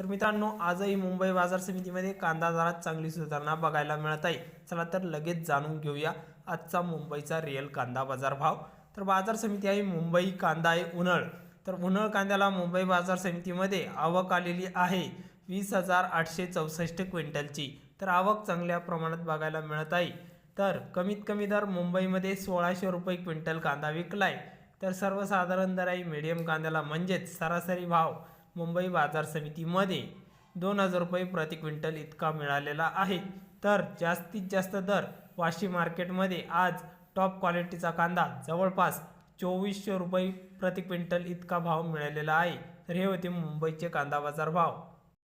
तर मित्रांनो आजही मुंबई बाजार समितीमध्ये कांदा दरात चांगली सुधारणा बघायला मिळत आहे. चला तर लगेच जाणून घेऊया आजचा मुंबईचा रिअल कांदा बाजार भाव. तर बाजार समिती आहे मुंबई कांदा आहे उन्हाळ. तर उन्हाळ कांद्याला मुंबई बाजार समितीमध्ये आवक आलेली आहे वीस हजार आठशे चौसष्ट क्विंटलची. तर आवक चांगल्या प्रमाणात बघायला मिळत आहे. तर कमीत कमी दर मुंबईमध्ये सोळाशे रुपये क्विंटल कांदा विकलाय. तर सर्वसाधारण दर आहे मीडियम कांद्याला. म्हणजेच सरासरी भाव मुंबई बाजार समितीमध्ये दोन हजार रुपये प्रति क्विंटल इतका मिळालेला आहे. तर जास्तीत जास्त दर वाशी मार्केटमध्ये आज टॉप क्वालिटीचा कांदा जवळपास चोवीसशे रुपये प्रति क्विंटल इतका भाव मिळालेला आहे. तर हे होते मुंबईचे कांदा बाजार भाव